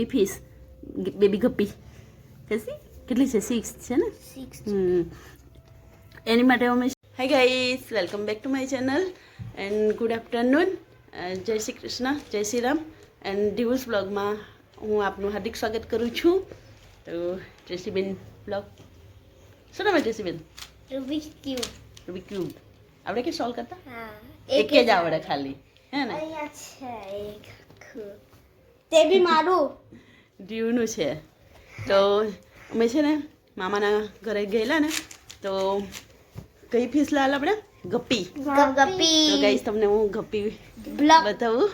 Fees baby guppy કેસી કેટલી છે સિક્સ છે ને સિક્સ હમ. એની માટે અમે hi guys welcome back to my channel and good afternoon જય શ્રી કૃષ્ણ જય શ્રી રામ એન્ડ ડિવોર્સ બ્લોગમાં હું આપનું હાર્દિક સ્વાગત કરું છું. તો ટ્રેસીબેન બ્લોગ શું નામ ટ્રેસીબેન રૂબિક ક્યુબ રૂબી ક્યુબ આપણે કે સોલ્વ કરતા? હા. એક જ આવડે ખાલી. હે ને? અહીંયા છે એક. આખું. તે બી મારું. ડ્યુનું છે. તો અમે છે ને મામાના ઘરે ગયેલા ને તો કઈ ફીસ લાલ આપણે? ગપ્પી. તો ગપ્પી ગાઈસ તમને હું ગપ્પી બતાવું.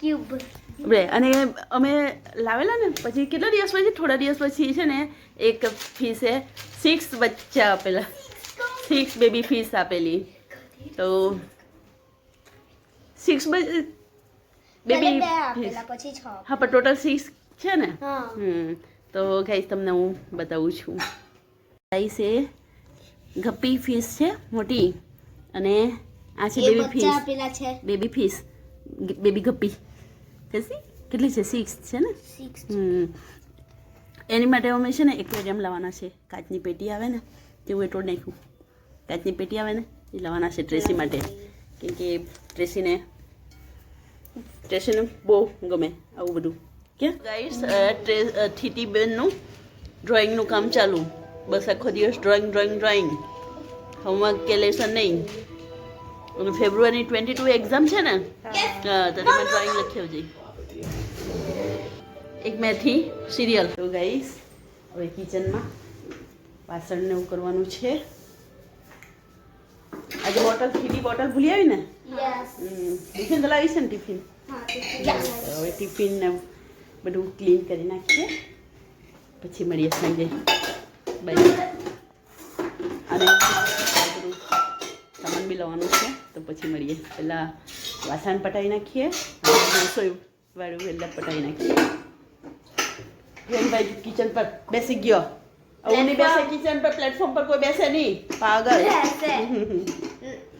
ક્યુબ. બે અને અમે લાવેલા ને પછી કેટલા દિવસ પછી? થોડા દિવસ પછી છે ને એક ફીસે સિક્સ બચ્ચા આપેલા. સિક્સ બેબી ફીસ આપેલી. તો સિક્સ પહેલે બેબી પછી છ હા પણ ટોટલ સિક્સ છે ને? હમ. તો ગાઈસ તમને હું બતાવું છું. ગાઈસ એ ગપ્પી ફિશ છે મોટી. અને આ છે baby fees fish baby fish baby guppy. કેસી કેટલી છે? સિક્સ છે ને? હમ. એની માટે અમે છે ને એક્વેરિયમ લાવવાના છે. કાચની પેટી આવે ને તેવું એ તોડ નાખ્યું. કાચની પેટી આવે ને એ લાવવાના છે ટ્રેસી માટે. કેમ કે ટ્રેસીને ટ્રેસીને બહુ ગમે આવું બધું. કે ગાઈસ થીટી બેનનું ડ્રોઈંગનું કામ ચાલુ. બસ આખો દિવસ ડ્રોઈંગ ડ્રોઈંગ ડ્રોઈંગ હોમવર્ક કે લેસન નહીં. અને ફેબ્રુઆરી ટ્વેન્ટી ટુ એક્ઝામ છે ને? હા તો તેમાં ડ્રોઈંગ લખી આવજે એક મેથી સિરિયલ તો ગાઈસ હવે કિચનમાં વાસણને એવું કરવાનું છે. બોટલ સીધી બોટલ ભૂલી આવી ને ટિફિન તો લાવી છે ને ટિફિન? હવે ટિફિન ને બધું ક્લીન કરી નાખીએ. પછી મળીએ સાંજે. બાય અને બધું સામાન બી લાવવાનું છે તો પછી મળીએ. પહેલાં વાસણ પટાવી નાખીએ. રસોઈ વાળું પહેલાં પટાવી નાખીએ. ભાઈ કિચન પર બેસી ગયો. આવું નહીં બેસે કિચન પર પ્લેટફોર્મ પર કોઈ બેસે નહીં? પાગલ.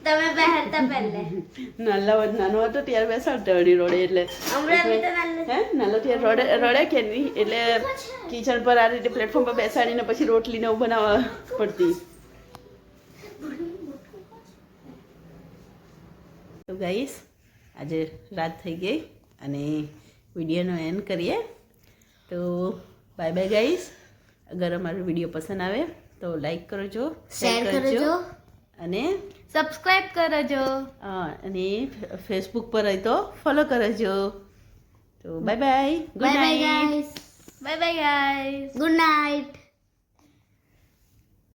તમે પહેરતા પહેલે. નાનો નાનો હતો ત્યારે બેસાડતા અડી રોડે એટલે. હે? નાનો ત્યારે રડે રડે કે નહીં એટલે કિચન પર આ રીતે પ્લેટફોર્મ પર બેસાડીને પછી રોટલીને એવું બનાવવા પડતી. તો ગાઈસ આજે રાત થઈ ગઈ અને વિડીયોનો એન્ડ કરીએ. તો બાય બાય ગાઈસ. અગર અમારો વીડિયો પસંદ આવે તો લાઈક કરજો શેર કરજો. અને સબસ્ક્રાઇબ કરજો. અને ફેસબુક પર હોય તો ફોલો કરજો. તો bye bye good bye bye night bye bye guys good night